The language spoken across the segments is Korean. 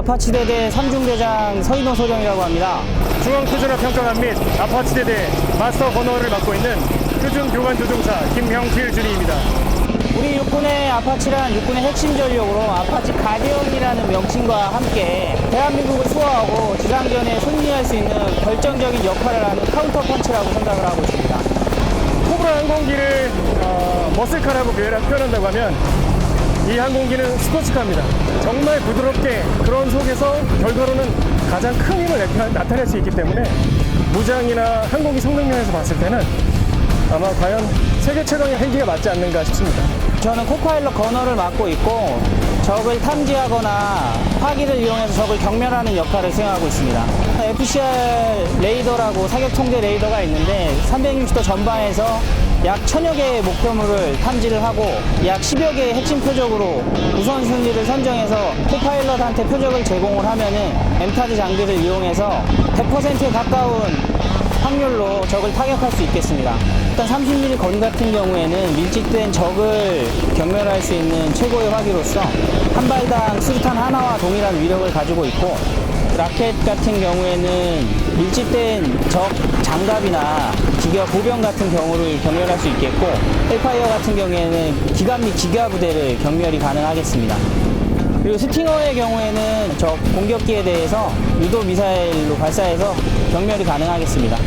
아파치대대 삼중대장 서인호 소령이라고 합니다. 중앙표준화 평가관 및 아파치대대 마스터 번호를 맡고 있는 표준 교관 조종사 김형필 준이입니다. 우리 육군의 아파치란 육군의 핵심 전력으로 아파치 가디언이라는 명칭과 함께 대한민국을 수호하고 지상전에 승리할 수 있는 결정적인 역할을 하는 카운터 펀치라고 생각을 하고 있습니다. 코브라 항공기를 어, 머슬카라고 표현- 표현한다고 하면 이 항공기는 스포츠카입니다. 정말 부드럽게 그런 속에서 결과로는 가장 큰 힘을 나타- 나타낼 수 있기 때문에 무장이나 항공기 성능면에서 봤을 때는 아마 과연 세계 최강의 헬기가 맞지 않는가 싶습니다. 저는 코파일럿 건어를 맡고 있고 적을 탐지하거나 화기를 이용해서 적을 경멸하는 역할을 수행하고 있습니다. FCR 레이더라고 사격 통제 레이더가 있는데 360도 전방에서 약 천여 개의 목표물을 탐지를 하고 약 10여 개의 핵심 표적으로 우선순위를 선정해서 코파일럿한테 표적을 제공을 하면은 엠타드 장비를 이용해서 100%에 가까운 확률로 적을 타격할 수 있겠습니다. 일단 30mm 건 같은 경우에는 밀집된 적을 경멸할 수 있는 최고의 화기로서 한 발당 수류탄 하나와 동일한 위력을 가지고 있고 라켓 같은 경우에는 밀집된 적 장갑이나 기가 보병 같은 경우를 경멸할 수 있겠고 헬파이어 같은 경우에는 기갑 및 기가 부대를 경멸이 가능하겠습니다. 그리고 스팅어의 경우에는 적 공격기에 대해서 유도 미사일로 발사해서 경멸이 가능하겠습니다.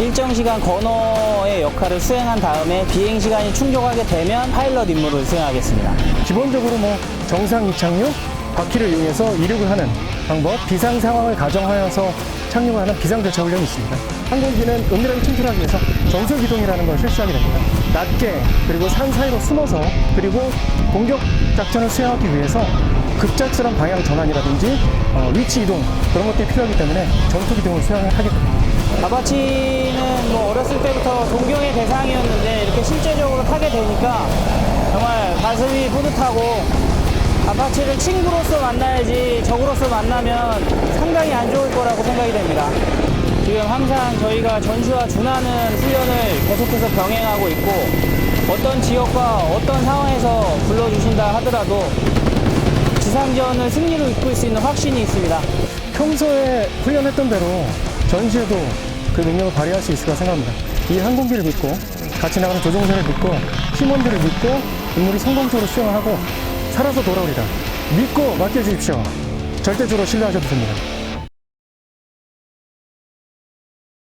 일정 시간 건어의 역할을 수행한 다음에 비행 시간이 충족하게 되면 파일럿 임무를 수행하겠습니다. 기본적으로 뭐 정상 이착륙, 바퀴를 이용해서 이륙을 하는 방법, 비상 상황을 가정하여서 착륙을 하는 비상대처 훈련이 있습니다. 항공기는 은밀하게 침투하기 위해서 전술 기동이라는 걸 실시하게 됩니다. 낮게 그리고 산 사이로 숨어서 그리고 공격 작전을 수행하기 위해서 급작스런 방향 전환이라든지 어, 위치 이동 그런 것들이 필요하기 때문에 전투 기동을 수행하게 됩니다. 아바치는 뭐 어렸을 때부터 존경의 대상이었는데 이렇게 실제적으로 타게 되니까 정말 가슴이 뿌듯하고 아파치를 친구로서 만나야지 적으로서 만나면 상당히 안 좋을 거라고 생각이 됩니다. 지금 항상 저희가 전시와 준하는 훈련을 계속해서 병행하고 있고 어떤 지역과 어떤 상황에서 불러주신다 하더라도 지상전을 승리로 이끌 수 있는 확신이 있습니다. 평소에 훈련했던 대로 전시에도 그 능력을 발휘할 수 있을 거라 생각합니다. 이 항공기를 믿고 같이 나가는 조종사를 믿고 팀원들을 믿고 임무를 성공적으로 수행하고 살아서 돌아오리라. 믿고 맡겨주십시오. 절대적으로 신뢰하셔도 됩니다.